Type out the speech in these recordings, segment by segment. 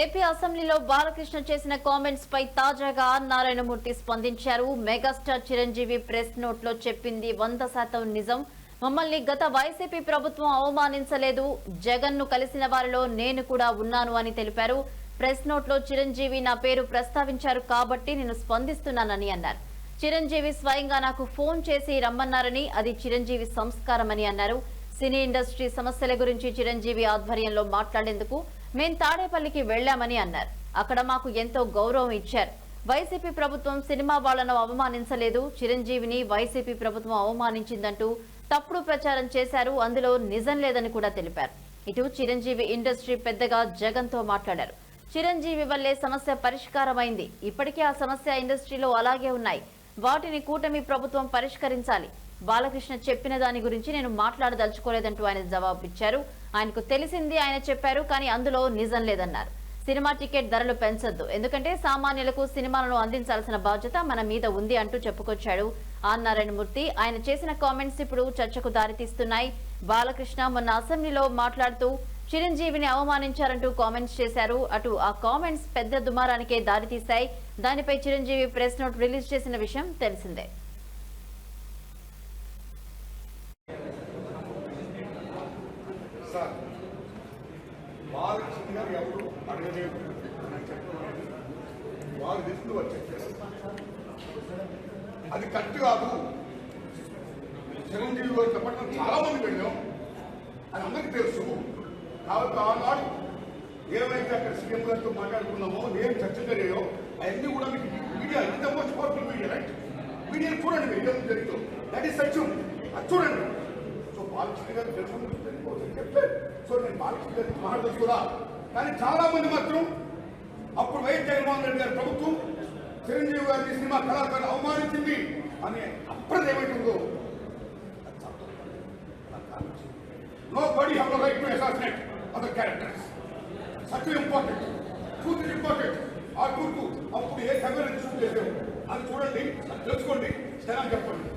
AP అసెంబ్లీలో బాలకృష్ణ చేసిన comments పై తాజాగా నారాయణమూర్తి స్పందించారు. మెగాస్టార్ చిరంజీవి ప్రెస్ నోట్లో చెప్పింది వంద శాతం నిజం. మమ్మల్ని గత వైసీపీ ప్రభుత్వం అవమానించలేదు. జగన్ను కలిసిన వారిలో నేను కూడా ఉన్నాను అని తెలిపారు. ప్రెస్ నోట్లో చిరంజీవి నా పేరు ప్రస్తావించారు కాబట్టి నేను స్పందిస్తున్నానని అన్నారు. చిరంజీవి స్వయంగా నాకు ఫోన్ చేసి రమ్మన్నారని అది చిరంజీవి సంస్కారమని అన్నారు. సినీ ఇండస్ట్రీ సమస్యల గురించి చిరంజీవి ఆధ్వర్యంలో మాట్లాడేందుకు మేం తాడేపల్లికి వెళ్ళామని అన్నారు. అక్కడ మాకు ఎంతో గౌరవం ఇచ్చారు. వైసీపీ ప్రభుత్వం సినిమా వాళ్ళను అవమానించలేదు. చిరంజీవిని వైసీపీ ప్రభుత్వం అవమానించిందంటూ తప్పుడు ప్రచారం చేశారు. అందులో నిజం లేదని కూడా తెలిపారు. ఇటు చిరంజీవి ఇండస్ట్రీ పెద్దగా జగన్తో మాట్లాడారు. చిరంజీవి వల్లే సమస్య పరిష్కారమైంది. ఇప్పటికే ఆ సమస్య ఇండస్ట్రీలో అలాగే ఉన్నాయి. వాటిని కూటమి ప్రభుత్వం పరిష్కరించాలి. బాలకృష్ణ చెప్పిన దాని గురించి నేను మాట్లాడదలుచుకోలేదంటూ ఆయన జవాబిచ్చారు. ఆయనకు తెలిసింది ఆయన చెప్పారు కానీ అందులో నిజం లేదన్నారు. సినిమా టికెట్ ధరలు పెంచొద్దు. ఎందుకంటే సామాన్యులకు సినిమాలను అందించాల్సిన బాధ్యత మన మీద ఉంది అంటూ చెప్పుకొచ్చాడు ఆర్ నారాయణమూర్తి ఆయన చేసిన కామెంట్స్ ఇప్పుడు చర్చకు దారితీస్తున్నాయి. బాలకృష్ణ మొన్న అసెంబ్లీలో మాట్లాడుతూ చిరంజీవిని అవమానించారంటూ కామెంట్స్ చేశారు. అటు ఆ కామెంట్స్ పెద్ద దుమారానికే దారితీశాయి. దానిపై చిరంజీవి ప్రెస్ నోట్ రిలీజ్ చేసిన విషయం తెలిసిందే. అది కరెక్ట్ కాదు. చిరంజీవి గారు చెప్పడం చాలా మంది వెళ్ళాం అది అందరికీ తెలుసు. కాబట్టి ఆనాడు ఏమైతే అక్కడ సీఎం గారితో మాట్లాడుకున్నామో నేను చర్చించలేయో అవన్నీ కూడా మీకు మీడియా ఇంత most powerful media right media చూడండి మీరు ఏం జరిగిందో. దట్ ఈస్ సత్యం అది చూడండి. సో బాలకృష్ణ గారు తెలుసు తెలియకపోతే సో నేను బాలకృష్ణ గారికి మాట్లాడదు కూడా కానీ చాలా మంది మాత్రం అప్పుడు వైఎస్ జగన్మోహన్ రెడ్డి గారి ప్రభుత్వం చిరంజీవి గారిని సినిమా కళాకారులు అవమానించింది అనే అప్పుడు ఏమైతుందో nobody have right to assassinate other characters such important truth is important ఆ ట్రూత్ అప్పుడు ఏ సమయంలో డిస్కస్ చేసావు అది చూడండి అది తెలుసుకోండి జనాలు చెప్పండి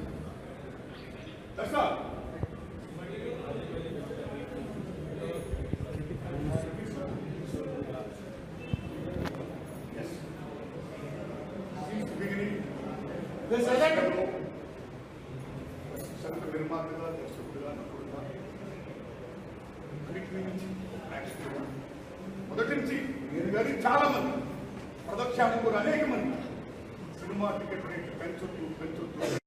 దశ బిగినింగ్ సంత నిర్మాతగా దర్శకుడుగా నటుడుగా అన్నిటి అని చాలా మంది. ప్రదక్షానికి కూడా అనేక మంది. సినిమా టికెట్ రేట్లు పెంచొద్దు పెంచొద్దు.